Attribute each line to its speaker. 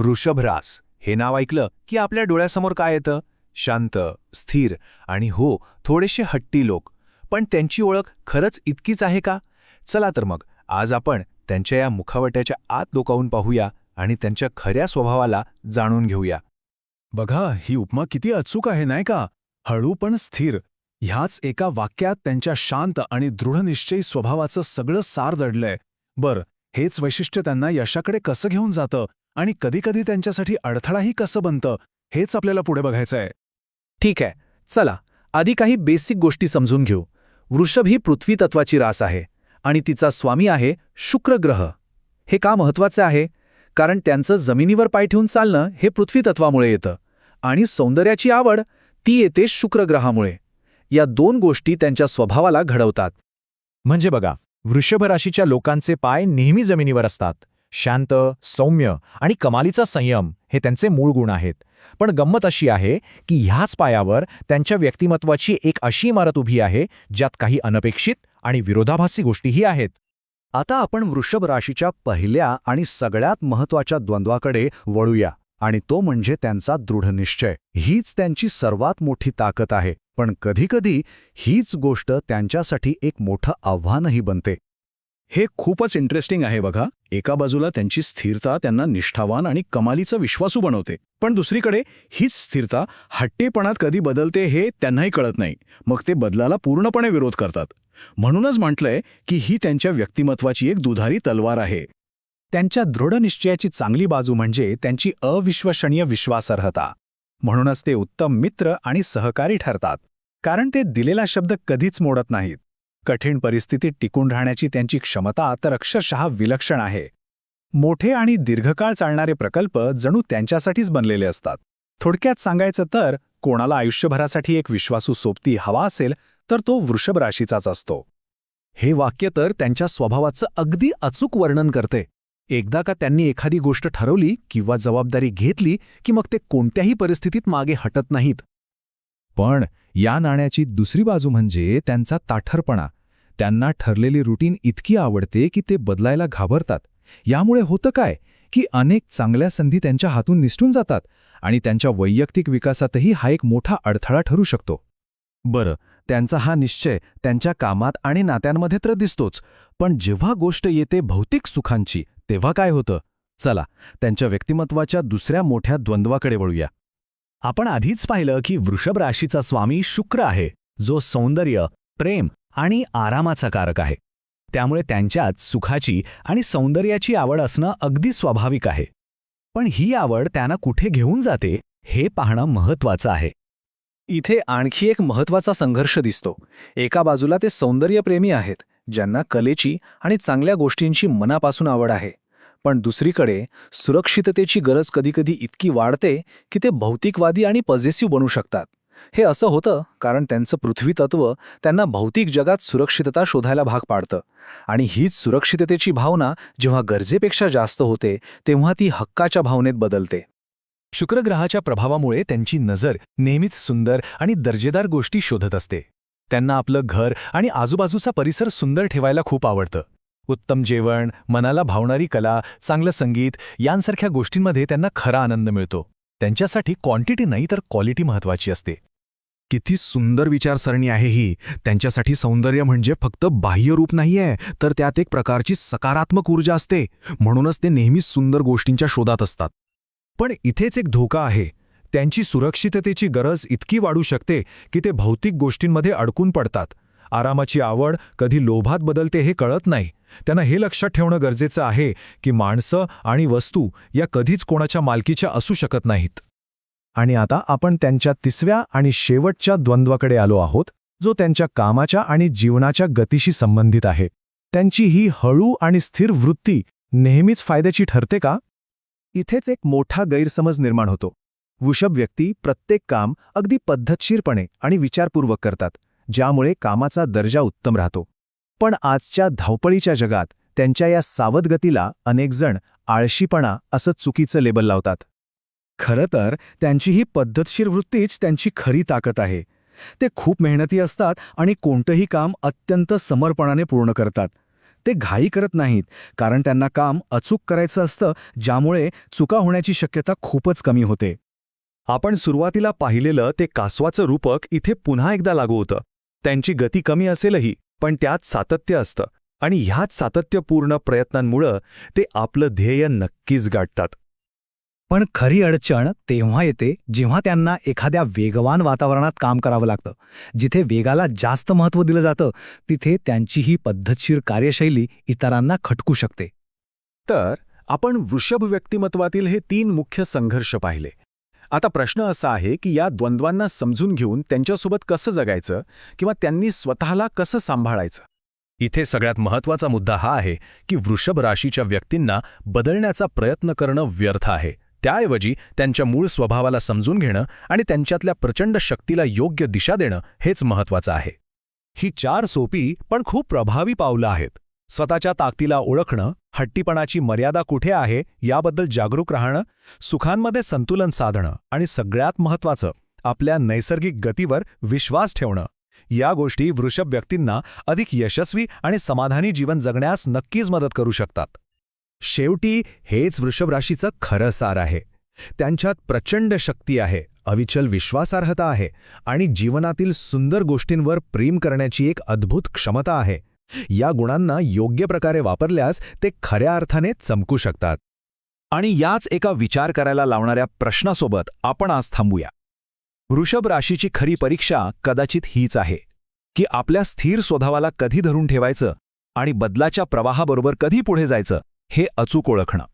Speaker 1: वृषभरास हे नाव ऐकलं की आपल्या डोळ्यासमोर काय येतं? शांत स्थिर आणि हो थोडेसे हट्टी लोक. पण त्यांची ओळख खरंच इतकीच आहे का? चला तर मग आज आपण त्यांच्या या मुखावट्याच्या आत डोकावून पाहूया आणि त्यांच्या खऱ्या स्वभावाला जाणून घेऊया.
Speaker 2: बघा ही उपमा किती अचूक आहे नाही का? हळू पण स्थिर. ह्याच एका वाक्यात त्यांच्या शांत आणि दृढनिश्चयी स्वभावाचं सगळं सार दडलंय. बर हेच वैशिष्ट्य त्यांना यशाकडे कसं घेऊन जातं? आणि कधीकधी त्यांच्यासाठी अडथळाही कसं बनतं हेच आपल्याला पुढे बघायचंय
Speaker 3: ठीक आहे. चला आधी काही बेसिक गोष्टी समजून घेऊ. वृषभ ही पृथ्वी तत्वाची रास आहे आणि तिचा स्वामी आहे शुक्र ग्रह. हे का महत्त्वाचे आहे? कारण त्यांचं जमिनीवर पाय ठेवून चालणं हे पृथ्वी तत्वामुळे येतं आणि सौंदर्याची आवड ती येते शुक्र ग्रहामुळे. या दोन गोष्टी त्यांच्या स्वभावाला घडवतात.
Speaker 4: म्हणजे बघा वृषभ राशीच्या लोकांचे पाय नेहमी जमिनीवर असतात. शांत सौम्य आणि कमालीचा संयम हे त्यांचे मूळ गुण आहेत. पण गंमत अशी आहे की ह्याच पायावर त्यांच्या व्यक्तिमत्वाची एक अशी इमारत उभी आहे ज्यात काही अनपेक्षित आणि विरोधाभासी गोष्टीही आहेत.
Speaker 5: आता आपण वृषभ राशीच्या पहिल्या आणि सगळ्यात महत्त्वाच्या द्वंद्वाकडे वळूया आणि तो म्हणजे त्यांचा दृढनिश्चय हीच त्यांची सर्वात मोठी ताकद आहे पण कधीकधी हीच गोष्ट त्यांच्यासाठी एक मोठं आव्हानही बनते.
Speaker 2: हे खूपच इंटरेस्टिंग आहे बघा. एका बाजूला त्यांची स्थिरता त्यांना निष्ठावान आणि कमालीचा विश्वासू बनवते. पण दुसरीकडे हीच स्थिरता हट्टेपणात कधी बदलते हे त्यांनाही कळत नाही. मग ते बदलाला पूर्णपणे विरोध करतात. म्हणूनच म्हटलंय की ही त्यांच्या व्यक्तिमत्वाची एक दुधारी तलवार आहे.
Speaker 4: त्यांच्या दृढनिश्चयाची चांगली बाजू म्हणजे त्यांची अविश्वसनीय विश्वासार्हता. म्हणूनच ते उत्तम मित्र आणि सहकारी ठरतात. कारण ते दिलेला शब्द कधीच मोडत नाहीत. कठीण परिस्थितीत टिकून राहण्याची त्यांची क्षमता तर अक्षरशः विलक्षण आहे. मोठे आणि दीर्घकाळ चालणारे प्रकल्प जणू त्यांच्यासाठीच बनलेले असतात. थोडक्यात सांगायचं तर कोणाला आयुष्यभरासाठी एक विश्वासू सोबती हवा असेल तर तो वृषभ राशीचाच असतो.
Speaker 3: हे वाक्य तर त्यांच्या स्वभावाचं अगदी अचूक वर्णन करते. एकदा का त्यांनी एखादी गोष्ट ठरवली किंवा जबाबदारी घेतली की मग ते कोणत्याही परिस्थितीत मागे हटत नाहीत.
Speaker 4: पण या नाण्याची दुसरी बाजू म्हणजे त्यांचा ताठरपणा. त्यांना ठरलेली रुटीन इतकी आवडते की ते बदलायला घाबरतात. यामुळे होतं काय? की अनेक चांगल्या संधी त्यांच्या हातून निसटून जातात आणि त्यांच्या वैयक्तिक विकासातही हा एक मोठा अडथळा ठरू शकतो.
Speaker 3: बरं त्यांचा हा निश्चय त्यांच्या कामात आणि नात्यांमध्ये तर दिसतोच पण जेव्हा गोष्ट येते भौतिक सुखांची तेव्हा काय होतं? चला त्यांच्या व्यक्तिमत्वाच्या दुसऱ्या मोठ्या द्वंद्वाकडे वळूया. आपण आधीच पाहिलं की वृषभ राशीचा स्वामी शुक्र आहे जो सौंदर्य प्रेम आणि आरामाचा कारक आहे. त्यामुळे त्यांच्यात सुखाची आणि सौंदर्याची आवड असणं अगदी स्वाभाविक आहे. पण ही आवड त्यांना कुठे घेऊन जाते हे पाहणं महत्वाचं आहे. इथे आणखी एक महत्त्वाचा संघर्ष दिसतो. एका बाजूला ते सौंदर्यप्रेमी आहेत ज्यांना कलेची आणि चांगल्या गोष्टींची मनापासून आवड आहे. पण दुसरीकडे सुरक्षिततेची गरज कधीकधी इतकी वाढते की ते भौतिकवादी आणि पॉझिटिव्ह बनू शकतात. हे असं होतं कारण त्यांचं पृथ्वी तत्व त्यांना भौतिक जगात सुरक्षितता शोधायला भाग पाडतं. आणि हीच सुरक्षिततेची भावना जेव्हा गरजेपेक्षा जास्त होते तेव्हा ती हक्काच्या भावनेत बदलते. शुक्रग्रहाच्या प्रभावामुळे त्यांची नजर नेहमीच सुंदर आणि दर्जेदार गोष्टी शोधत असते. त्यांना आपलं घर आणि आजूबाजूचा परिसर सुंदर ठेवायला खूप आवडतं. उत्तम जेवण मनाला भावणारी कला चांगलं संगीत यांसारख्या गोष्टींमध्ये त्यांना खरा आनंद मिळतो. त्यांच्यासाठी क्वांटिटी नाही तर क्वालिटी महत्वाची असते. किती सुंदर विचारसरणी आहे ही. त्यांच्यासाठी सौंदर्य म्हणजे फक्त बाह्य रूप नाहीये तर त्यात एक प्रकारची सकारात्मक ऊर्जा असते. म्हणूनच ते नेहमीच सुंदर गोष्टींच्या शोधात असतात. पण इथेच एक धोका आहे. त्यांची सुरक्षिततेची गरज इतकी वाढू शकते की ते भौतिक गोष्टींमध्ये अडकून पडतात. आरामाची आवड कधी लोभात बदलते हे कळत नाही. त्यांना हे लक्षात ठेवणं गरजेचं आहे की माणसं आणि वस्तू या कधीच कोणाच्या मालकीच्या असू शकत नाहीत.
Speaker 2: आणि आता आपण त्यांच्या तिसव्या आणि शेवटच्या द्वंद्वाकडे आलो आहोत जो त्यांच्या कामाच्या आणि जीवनाच्या गतीशी संबंधित आहे. त्यांची ही हळू आणि स्थिर वृत्ती नेहमीच फायद्याची ठरते का? इथेच एक मोठा गैरसमज निर्माण होतो. वृषभ व्यक्ती प्रत्येक काम अगदी पद्धतशीरपणे आणि विचारपूर्वक करतात ज्यामुळे कामाचा दर्जा उत्तम राहतो. पण आजच्या धावपळीच्या जगात त्यांच्या या सावधगतीला अनेकजण आळशीपणा असं चुकीचं लेबल लावतात. खरं तर त्यांची ही पद्धतशीर वृत्तीच त्यांची खरी ताकद आहे. ते खूप मेहनती असतात आणि कोणतंही काम अत्यंत समर्पणाने पूर्ण करतात. ते घाई करत नाहीत कारण त्यांना काम अचूक करायचं असतं ज्यामुळे चुका होण्याची शक्यता खूपच कमी होते.
Speaker 5: आपण सुरुवातीला पाहिलेलं ते कासवाचं रूपक इथे पुन्हा एकदा लागू होतं. त्यांची गती कमी असेलही. पण त्यात सातत्य असतं आणि ह्याच सातत्यपूर्ण प्रयत्नांमुळं ते आपलं ध्येय नक्कीच गाठतात.
Speaker 4: पण खरी अडचण तेव्हा येते जेव्हा त्यांना एखाद्या वेगवान वातावरणात काम करावं लागतं. जिथे वेगाला जास्त महत्त्व दिलं जातं तिथे त्यांची ही पद्धतशीर कार्यशैली इतरांना खटकू शकते.
Speaker 1: तर आपण वृषभ व्यक्तिमत्वातील हे तीन मुख्य संघर्ष पाहिले. आता प्रश्न असा आहे की या द्वंद्वांना समजून घेऊन त्यांच्यासोबत कसं जगायचं किंवा त्यांनी स्वतःला कसं सांभाळायचं?
Speaker 3: इथे सगळ्यात महत्त्वाचा मुद्दा हा आहे की वृषभ राशीच्या व्यक्तींना बदलण्याचा प्रयत्न करणं व्यर्थ आहे. त्याऐवजी त्यांच्या मूळ स्वभावाला समजून घेणं आणि त्यांच्यातल्या प्रचंड शक्तीला योग्य दिशा देणं हेच महत्वाचं आहे.
Speaker 2: ही चार सोपी पण खूप प्रभावी पावलं आहेत. स्वतःच्या ताकदीला ओळखणं हट्टीपणाची मर्यादा कुठे आहे याबद्दल जागरूक राहणं सुखांमध्ये संतुलन साधणं आणि सगळ्यात महत्त्वाचं आपल्या नैसर्गिक गतीवर विश्वास ठेवणं. या गोष्टी वृषभ व्यक्तींना अधिक यशस्वी आणि समाधानी जीवन जगण्यास नक्कीच मदत करू शकतात. शेवटी हेच वृषभ राशीचं खरं सार आहे. त्यांच्यात प्रचंड शक्ती आहे अविचल विश्वासार्हता आहे आणि जीवनातील सुंदर गोष्टींवर प्रेम करण्याची एक अद्भुत क्षमता आहे. या गुणांना योग्य प्रकारे वापरल्यास ते खऱ्या अर्थाने चमकू शकतात.
Speaker 1: आणि याच एका विचार करायला लावणाऱ्या प्रश्नासोबत आपण आज थांबूया. वृषभ राशीची खरी परीक्षा कदाचित हीच आहे की आपल्या स्थिर स्वभावाला कधी धरून ठेवायचं आणि बदलाच्या प्रवाहाबरोबर कधी पुढे जायचं हे अचूक ओळखणं.